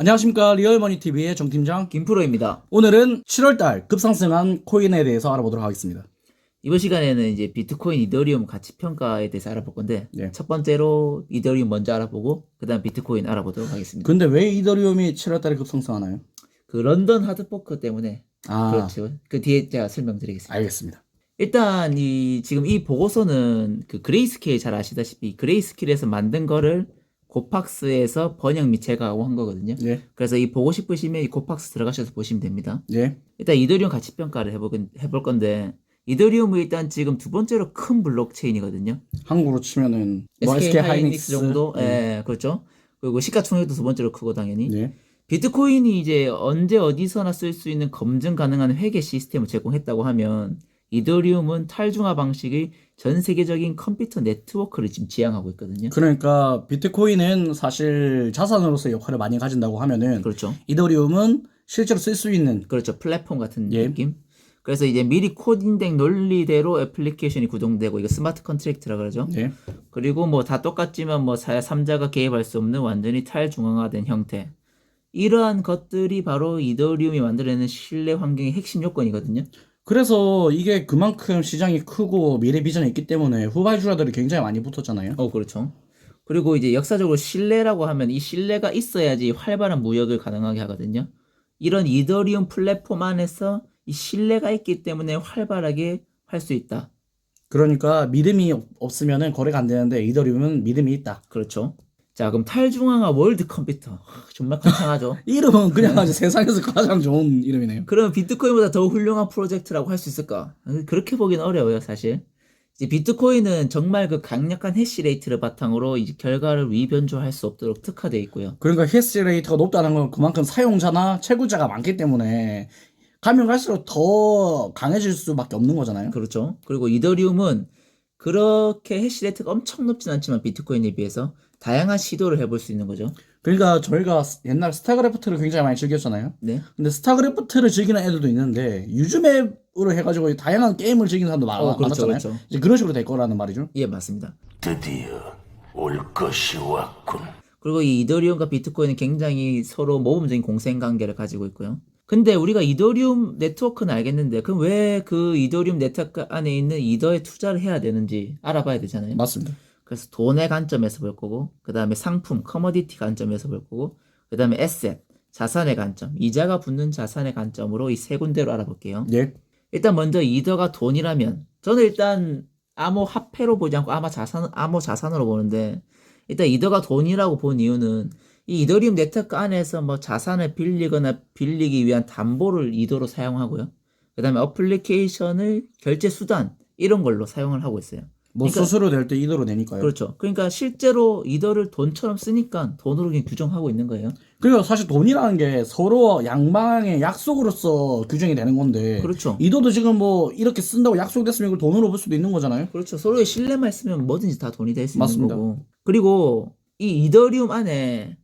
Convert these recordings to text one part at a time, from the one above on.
안녕하십니까 리얼머니TV의 정팀장 김프로입니다. 오늘은 7월달 급상승한 코인에 대해서 알아보도록 하겠습니다 이번 시간에는 이제 비트코인, 이더리움 가치 평가에 대해서 알아볼 건데 네. 첫 번째로 이더리움 먼저 알아보고 그다음 비트코인 알아보도록 하겠습니다. 근데 왜 이더리움이 7월달에 급상승하나요? 그 런던 하드포크 때문에 아 그렇죠. 그 뒤에 제가 설명드리겠습니다. 알겠습니다 일단 이 지금 이 보고서는 그 그레이스케일 잘 아시다시피 그레이스케일에서 만든 거를 고팍스에서 번역 및 제거하고 한 거거든요. 예, 그래서 이 보고 싶으시면 이 고팍스 들어가셔서 보시면 됩니다. 예, 일단 이더리움 가치 평가를 해볼, 해볼 건데 이더리움은 일단 지금 두 번째로 큰 블록체인이거든요. 한국으로 치면은 뭐 SK 하이닉스 정도, 예, 예, 그렇죠. 그리고 시가총액도 두 번째로 크고 당연히 예. 비트코인이 이제 언제 어디서나 쓸 수 있는 검증 가능한 회계 시스템을 제공했다고 하면 이더리움은 탈중화 방식의 전 세계적인 컴퓨터 네트워크를 지금 지향하고 있거든요. 그러니까 비트코인은 사실 자산으로서의 역할을 많이 가진다고 하면은 그렇죠. 이더리움은 실제로 쓸 수 있는 그렇죠. 플랫폼 같은 예. 느낌. 그래서 이제 미리 코딩된 논리대로 애플리케이션이 구동되고 이거 스마트 컨트랙트라 그러죠. 예, 그리고 뭐 다 똑같지만 뭐 3자가 개입할 수 없는 완전히 탈중앙화된 형태. 이러한 것들이 바로 이더리움이 만들어내는 신뢰 환경의 핵심 요건이거든요. 그래서 이게 그만큼 시장이 크고 미래 비전이 있기 때문에 후발주자들이 굉장히 많이 붙었잖아요 어, 그렇죠. 그리고 이제 역사적으로 신뢰라고 하면 이 신뢰가 있어야지 활발한 무역을 가능하게 하거든요. 이런 이더리움 플랫폼 안에서 이 신뢰가 있기 때문에 활발하게 할 수 있다. 그러니까 믿음이 없- 없으면은 거래가 안 되는데 이더리움은 믿음이 있다 그렇죠. 자, 그럼 탈중앙화 월드 컴퓨터. 하, 정말 거창하죠. 이름은 그냥 아주 세상에서 가장 좋은 이름이네요. 그럼 비트코인보다 더 훌륭한 프로젝트라고 할 수 있을까? 그렇게 보기는 어려워요, 사실. 이제 비트코인은 정말 그 강력한 해시레이트를 바탕으로 이제 결과를 위변조할 수 없도록 특화되어 있고요. 그러니까 해시레이트가 높다는 건 그만큼 사용자나 채굴자가 많기 때문에 가면 갈수록 더 강해질 수밖에 없는 거잖아요. 그렇죠. 그리고 이더리움은 그렇게 해시레이트가 엄청 높진 않지만 비트코인에 비해서 다양한 시도를 해볼 수 있는 거죠. 그러니까 저희가 옛날 스타크래프트를 굉장히 많이 즐겼잖아요. 네. 근데 스타크래프트를 즐기는 애들도 있는데 유즈맵으로 해가지고 다양한 게임을 즐기는 사람도 많, 어, 그렇죠, 많았잖아요. 그렇죠. 이제 그런 식으로 될 거라는 말이죠. 예, 맞습니다. 드디어 올 것이 왔군. 그리고 이 이더리움과 비트코인은 굉장히 서로 모범적인 공생 관계를 가지고 있고요. 근데 우리가 이더리움 네트워크는 알겠는데 그럼 왜 그 이더리움 네트워크 안에 있는 이더에 투자를 해야 되는지 알아봐야 되잖아요. 맞습니다. 그래서 돈의 관점에서 볼 거고 그 다음에 상품, 커머디티 관점에서 볼 거고 그 다음에 에셋, 자산의 관점, 이자가 붙는 자산의 관점으로 이 세 군데로 알아볼게요. 예. 일단 먼저 이더가 돈이라면 저는 일단 암호 화폐로 보지 않고 아마 자산 암호 자산으로 보는데 일단 이더가 돈이라고 본 이유는 이 이더리움 네트워크 안에서 뭐 자산을 빌리거나 빌리기 위한 담보를 이더로 사용하고요. 그 다음에 어플리케이션을 결제 수단 이런 걸로 사용을 하고 있어요. 뭐 그러니까- 수수료 낼때 이더로 내니까요. 그렇죠. 그러니까 실제로 이더를 돈처럼 쓰니까 돈으로 그냥 규정하고 있는 거예요. 그리고 사실 돈이라는 게 서로 양방의 약속으로서 규정이 되는 건데 그렇죠. 이도도 지금 뭐 이렇게 쓴다고 약속됐으면 이걸 돈으로 볼 수도 있는 거잖아요. 그렇죠. 서로의 신뢰만 있으면 뭐든지 다 돈이 될 수 있는 맞습니다. 거고. 그리고 이 이더리움 안에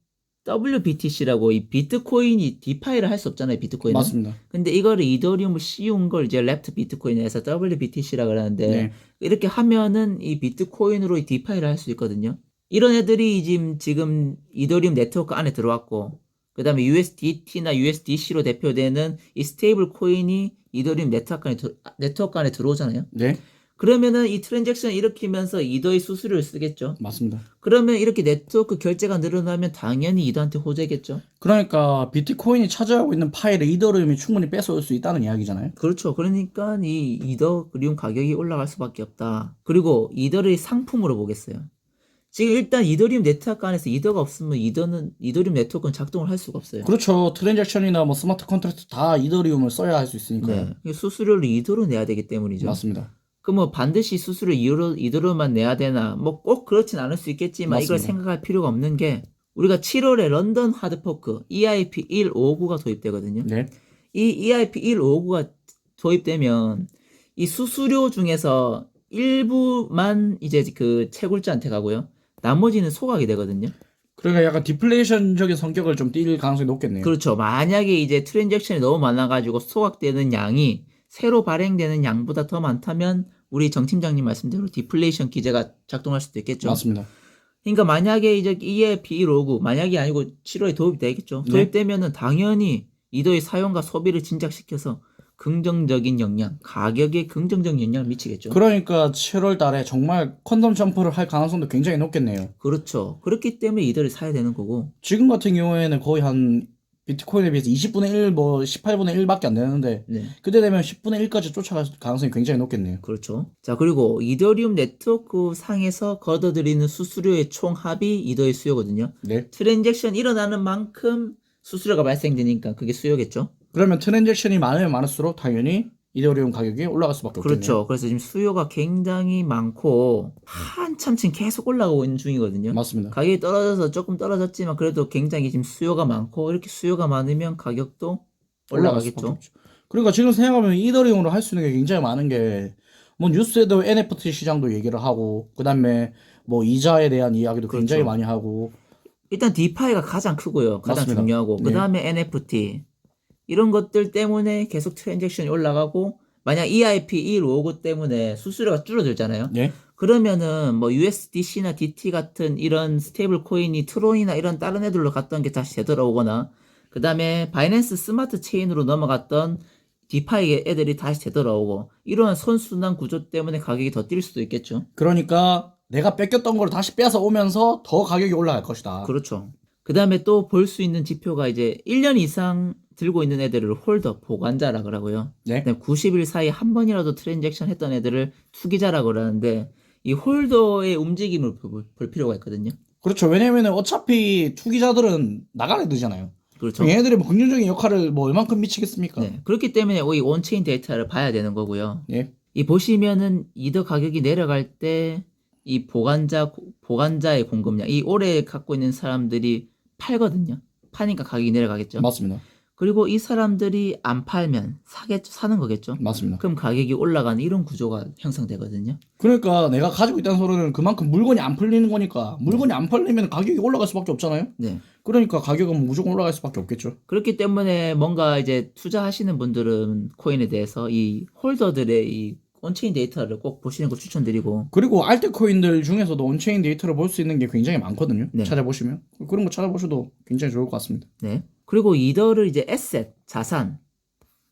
WBTC라고 이 비트코인이 디파이를 할 수 없잖아요. 비트코인은. 맞습니다. 근데 이거를 이더리움을 씌운 걸 이제 랩트 비트코인에서 WBTC라 그러는데 네. 이렇게 하면은 이 비트코인으로 이 디파이를 할 수 있거든요. 이런 애들이 지금 지금 이더리움 네트워크 안에 들어왔고 그다음에 USDT나 USDC로 대표되는 이 스테이블 코인이 이더리움 네트워크 안에 들- 네트워크 안에 들어오잖아요. 네, 그러면은 이 트랜잭션을 일으키면서 이더의 수수료를 쓰겠죠. 맞습니다. 그러면 이렇게 네트워크 결제가 늘어나면 당연히 이더한테 호재겠죠. 그러니까 비트코인이 차지하고 있는 파일을 이더리움이 충분히 뺏어올 수 있다는 이야기잖아요. 그렇죠. 그러니까 이 이더리움 가격이 올라갈 수밖에 없다. 그리고 이더를 상품으로 보겠어요. 지금 일단 이더리움 네트워크 안에서 이더가 없으면 이더는 이더리움 네트워크는 작동을 할 수가 없어요. 그렇죠. 트랜잭션이나 뭐 스마트 컨트랙트 다 이더리움을 써야 할 수 있으니까요. 네. 수수료를 이더로 내야 되기 때문이죠. 맞습니다. 그럼 뭐 반드시 수수료 이더로, 이더로만 내야 되나? 뭐 꼭 그렇진 않을 수 있겠지만 이걸 맞습니다. 생각할 필요가 없는 게 우리가 7월에 런던 하드포크 EIP 159가 도입되거든요. 네, 이 EIP 159가 도입되면 이 수수료 중에서 일부만 이제 그 채굴자한테 가고요. 나머지는 소각이 되거든요. 그러니까 약간 디플레이션적인 성격을 좀 띌 가능성이 높겠네요. 그렇죠. 만약에 이제 트랜잭션이 너무 많아가지고 소각되는 양이 새로 발행되는 양보다 더 많다면 우리 정 팀장님 말씀대로 디플레이션 기제가 작동할 수도 있겠죠. 맞습니다. 그러니까 만약에 이제 EAP 로그 만약이 아니고 7월에 도입이 되겠죠. 네. 도입되면은 당연히 이더의 사용과 소비를 진작시켜서 긍정적인 영향, 가격에 긍정적인 영향을 미치겠죠. 그러니까 7월 달에 정말 컨덤 점프를 할 가능성도 굉장히 높겠네요. 그렇죠. 그렇기 때문에 이더를 사야 되는 거고. 지금 같은 경우에는 거의 한 비트코인에 비해서 20분의 1, 뭐 18분의 1밖에 안 되는데 네. 그때 되면 10분의 1까지 쫓아갈 가능성이 굉장히 높겠네요. 그렇죠. 자, 그리고 이더리움 네트워크 상에서 걷어들이는 수수료의 총 합이 이더의 수요거든요. 네. 트랜잭션 일어나는 만큼 수수료가 발생되니까 그게 수요겠죠. 그러면 트랜잭션이 많으면 많을수록 당연히 이더리움 가격이 올라갈 수밖에 없겠네요. 그렇죠. 그래서 지금 수요가 굉장히 많고 한참 지금 계속 올라가고 있는 중이거든요. 맞습니다. 가격이 떨어져서 조금 떨어졌지만 그래도 굉장히 지금 수요가 많고 이렇게 수요가 많으면 가격도 올라가겠죠. 그러니까 지금 생각하면 이더리움으로 할 수 있는 게 굉장히 많은 게 뭐 뉴스에도 NFT 시장도 얘기를 하고 그다음에 뭐 이자에 대한 이야기도 굉장히 그렇죠. 많이 하고 일단 디파이가 가장 크고요. 가장 맞습니다. 중요하고 네. 그 다음에 NFT 이런 것들 때문에 계속 트랜잭션이 올라가고 만약 EIP 159 때문에 수수료가 줄어들잖아요. 예. 그러면은 뭐 USDC나 DT 같은 이런 스테이블 코인이 트론이나 이런 다른 애들로 갔던 게 다시 되돌아오거나 그 다음에 바이낸스 스마트 체인으로 넘어갔던 디파이 애들이 다시 되돌아오고 이러한 선순환 구조 때문에 가격이 더 뛸 수도 있겠죠. 그러니까 내가 뺏겼던 걸 다시 뺏어 오면서 더 가격이 올라갈 것이다. 그렇죠. 그 다음에 또 볼 수 있는 지표가 이제 1년 이상 들고 있는 애들을 홀더, 보관자라 그러고요. 네. 그다음에 90일 사이에 한 번이라도 트랜잭션 했던 애들을 투기자라 그러는데 이 홀더의 움직임을 볼, 볼 필요가 있거든요. 그렇죠. 왜냐면은 어차피 투기자들은 나가야 되잖아요. 그렇죠. 얘네들이 뭐 긍정적인 역할을 뭐 얼만큼 미치겠습니까? 네. 그렇기 때문에 이 온체인 데이터를 봐야 되는 거고요. 예. 이 보시면은 이더 가격이 내려갈 때 이 보관자 보관자의 공급량, 이 오래 갖고 있는 사람들이 팔거든요. 파니까 가격이 내려가겠죠. 맞습니다. 그리고 이 사람들이 안 팔면 사겠죠, 사는 거겠죠. 맞습니다. 그럼 가격이 올라가는 이런 구조가 형성되거든요. 그러니까 내가 가지고 있다는 소리는 그만큼 물건이 안 팔리는 거니까 물건이 안 팔리면 가격이 올라갈 수밖에 없잖아요. 네. 그러니까 가격은 무조건 올라갈 수밖에 없겠죠. 그렇기 때문에 뭔가 이제 투자하시는 분들은 코인에 대해서 이 홀더들의 이 온체인 데이터를 꼭 보시는 걸 추천드리고 그리고 알트 코인들 중에서도 온체인 데이터를 볼 수 있는 게 굉장히 많거든요. 네. 찾아보시면 그런 거 찾아보셔도 굉장히 좋을 것 같습니다. 네. 그리고 이더를 이제 에셋, 자산.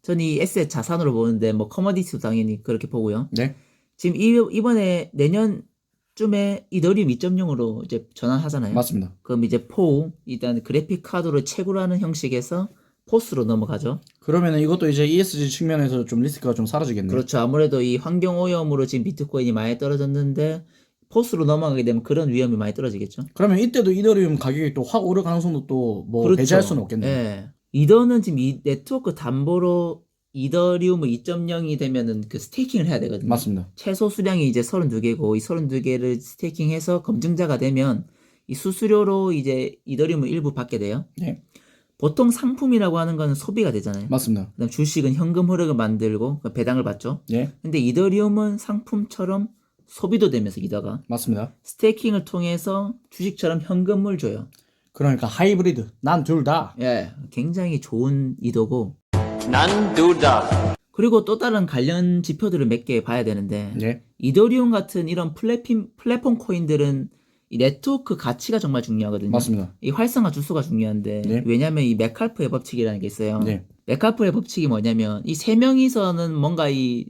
전 이 에셋 자산으로 보는데 뭐 커머디티도 당연히 그렇게 보고요. 네, 지금 이, 이번에 내년쯤에 이더리움 2.0으로 이제 전환하잖아요. 맞습니다. 그럼 이제 포 일단 그래픽 카드로 채굴하는 형식에서 포스로 넘어가죠. 그러면은 이것도 이제 ESG 측면에서 좀 리스크가 좀 사라지겠네요. 그렇죠. 아무래도 이 환경 오염으로 지금 비트코인이 많이 떨어졌는데 포스로 넘어가게 되면 그런 위험이 많이 떨어지겠죠. 그러면 이때도 이더리움 가격이 또 확 오를 가능성도 또뭐 그렇죠. 배제할 수는 없겠네요. 예. 이더는 지금 이 네트워크 담보로 이더리움을 2.0이 되면은 그 스테이킹을 해야 되거든요. 맞습니다. 최소 수량이 이제 32개고 이 32개를 스테이킹해서 검증자가 되면 이 수수료로 이제 이더리움을 일부 받게 돼요. 네, 보통 상품이라고 하는 거는 소비가 되잖아요. 맞습니다. 그다음 주식은 현금 흐름을 만들고 그 배당을 받죠. 네, 근데 이더리움은 상품처럼 소비도 되면서 이더가 맞습니다. 스테이킹을 통해서 주식처럼 현금을 줘요. 그러니까 하이브리드. 난 둘 다. 예, 굉장히 좋은 이더고 난 둘 다. 그리고 또 다른 관련 지표들을 몇 개 봐야 되는데 네, 이더리움 같은 이런 플랫폼, 플랫폼 코인들은 이 네트워크 가치가 정말 중요하거든요. 맞습니다. 이 활성화 주수가 중요한데 네. 왜냐하면 이 메칼프의 법칙이라는 게 있어요. 네, 메칼프의 법칙이 뭐냐면 이 세 명이서는 뭔가 이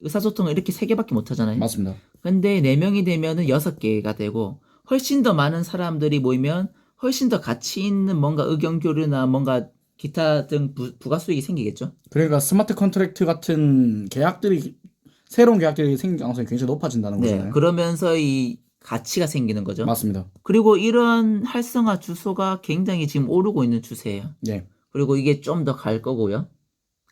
의사소통을 이렇게 세 개밖에 못 하잖아요. 맞습니다. 근데 네 명이 되면은 여섯 개가 되고 훨씬 더 많은 사람들이 모이면 훨씬 더 가치 있는 뭔가 의견 교류나 뭔가 기타 등 부, 부가 수익이 생기겠죠. 그러니까 스마트 컨트랙트 같은 계약들이 새로운 계약들이 생길 가능성이 굉장히 높아진다는 네. 거잖아요. 그러면서 이 가치가 생기는 거죠. 맞습니다. 그리고 이런 활성화 주소가 굉장히 지금 오르고 있는 추세예요. 네, 그리고 이게 좀 더 갈 거고요.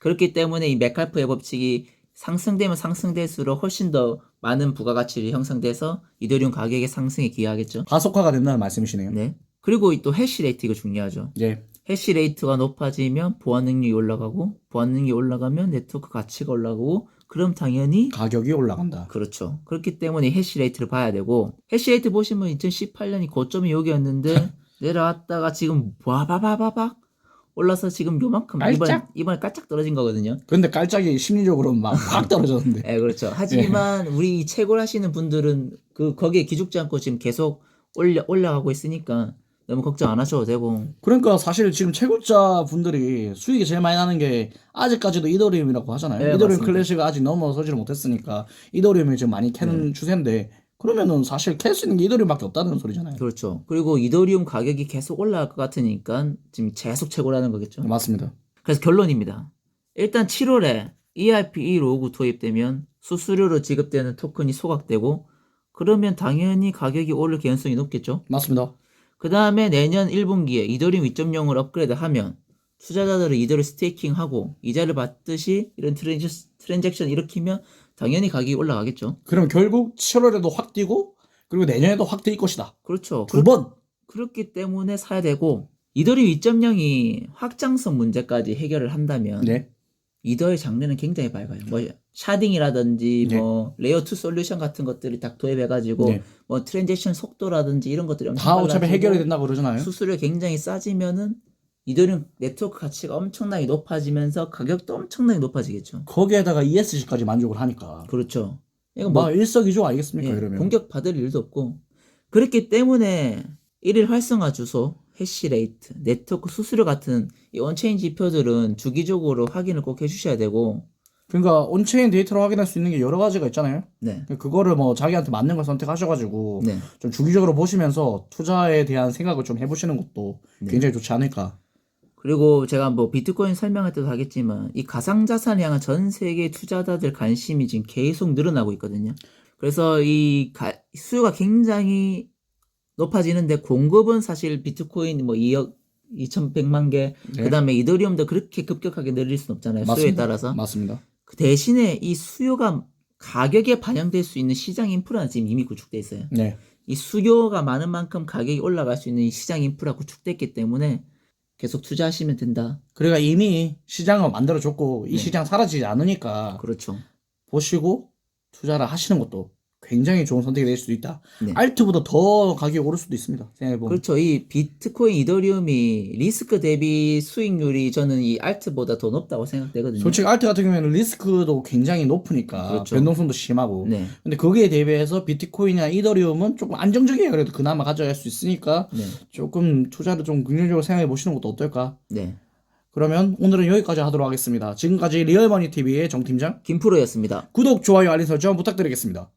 그렇기 때문에 이 메칼프의 법칙이 상승되면 상승될수록 훨씬 더 많은 부가가치를 형성돼서 이더리움 가격의 상승에 기여하겠죠. 가속화가 된다는 말씀이시네요. 네. 그리고 또 해시 레이트 이거 중요하죠. 예, 해시 레이트가 높아지면 보안 능력이 올라가고 보안 능력이 올라가면 네트워크 가치가 올라가고 그럼 당연히 가격이 올라간다. 그렇죠. 그렇기 때문에 해시 레이트를 봐야 되고 해시 레이트 보시면 2018년이 고점이 여기였는데 내려왔다가 지금 와바바바박 올라서 지금 요만큼 이번 깔짝? 이번에 깔짝 떨어진 거거든요. 근데 깔짝이 심리적으로 막 확 떨어졌는데. 예, 그렇죠. 하지만 우리 이 채굴 하시는 분들은 그 거기에 기죽지 않고 지금 계속 올려 올라가고 있으니까 너무 걱정 안 하셔도 되고 그러니까 사실 지금 채굴자 분들이 수익이 제일 많이 나는 게 아직까지도 이더리움이라고 하잖아요. 네, 이더리움 맞습니다. 클래식을 아직 넘어서지를 못했으니까 이더리움이 지금 많이 캐는 네. 추세인데 그러면은 사실 캘 수 있는 게 이더리움밖에 없다는 소리잖아요. 그렇죠. 그리고 이더리움 가격이 계속 올라갈 것 같으니까 지금 계속 채굴하는 거겠죠. 맞습니다. 그래서 결론입니다. 일단 7월에 E ERP259 도입되면 수수료로 지급되는 토큰이 소각되고 그러면 당연히 가격이 오를 가능성이 높겠죠. 맞습니다. 그 다음에 내년 1분기에 이더리움 2.0을 업그레이드하면 투자자들은 이더를 스테이킹하고 이자를 받듯이 이런 트랜지, 트랜잭션 일으키면 당연히 가격이 올라가겠죠. 그럼 결국 7월에도 확 뛰고 그리고 내년에도 확 뛸 것이다. 그렇죠. 두 번. 그렇기 때문에 사야 되고 이더리움 2.0이 확장성 문제까지 해결을 한다면 네. 이더의 장르는 굉장히 밝아요. 뭐 샤딩이라든지 네. 뭐 레이어 2 솔루션 같은 것들이 딱 도입해 가지고 네. 뭐 트랜잭션 속도라든지 이런 것들이 엄청 다 어차피 해결이 된다고 그러잖아요. 수수료 굉장히 싸지면은 이더리움 네트워크 가치가 엄청나게 높아지면서 가격도 엄청나게 높아지겠죠. 거기에다가 ESG까지 만족을 하니까. 그렇죠. 이거 뭐 뭐 일석이조 아니겠습니까? 예, 이러면. 공격 받을 일도 없고 그렇기 때문에 일일 활성화 주소, 해시레이트, 네트워크 수수료 같은 이 온체인 지표들은 주기적으로 확인을 꼭 해주셔야 되고 그러니까 온체인 데이터로 확인할 수 있는 게 여러 가지가 있잖아요. 네, 그거를 뭐 자기한테 맞는 걸 선택하셔가지고 네. 좀 주기적으로 보시면서 투자에 대한 생각을 좀 해보시는 것도 네. 굉장히 좋지 않을까. 그리고 제가 뭐 비트코인 설명할 때도 하겠지만 이 가상자산을 향한 전 세계 투자자들 관심이 지금 계속 늘어나고 있거든요. 그래서 이 가- 수요가 굉장히 높아지는데 공급은 사실 비트코인 뭐 2억 2,100만 개, 네. 그다음에 이더리움도 그렇게 급격하게 늘릴 수는 없잖아요. 수요에 맞습니다. 따라서. 맞습니다. 그 대신에 이 수요가 가격에 반영될 수 있는 시장 인프라는 지금 이미 구축돼 있어요. 네. 이 수요가 많은 만큼 가격이 올라갈 수 있는 이 시장 인프라 구축됐기 때문에 계속 투자하시면 된다. 그러니까 이미 시장을 만들어줬고 이 네. 시장 사라지지 않으니까 그렇죠. 보시고 투자를 하시는 것도 굉장히 좋은 선택이 될 수도 있다. 네. 알트보다 더 가격이 오를 수도 있습니다. 생각해보면. 그렇죠. 이 비트코인, 이더리움이 리스크 대비 수익률이 저는 이 알트보다 더 높다고 생각되거든요. 솔직히 알트 같은 경우에는 리스크도 굉장히 높으니까 그렇죠. 변동성도 심하고 네. 근데 거기에 대비해서 비트코인이나 이더리움은 조금 안정적이에요. 그래도 그나마 가져갈 수 있으니까 네. 조금 투자를 좀 긍정적으로 생각해 보시는 것도 어떨까? 네. 그러면 오늘은 여기까지 하도록 하겠습니다. 지금까지 리얼머니 TV의 정 팀장 김프로였습니다. 구독, 좋아요, 알림 설정 부탁드리겠습니다.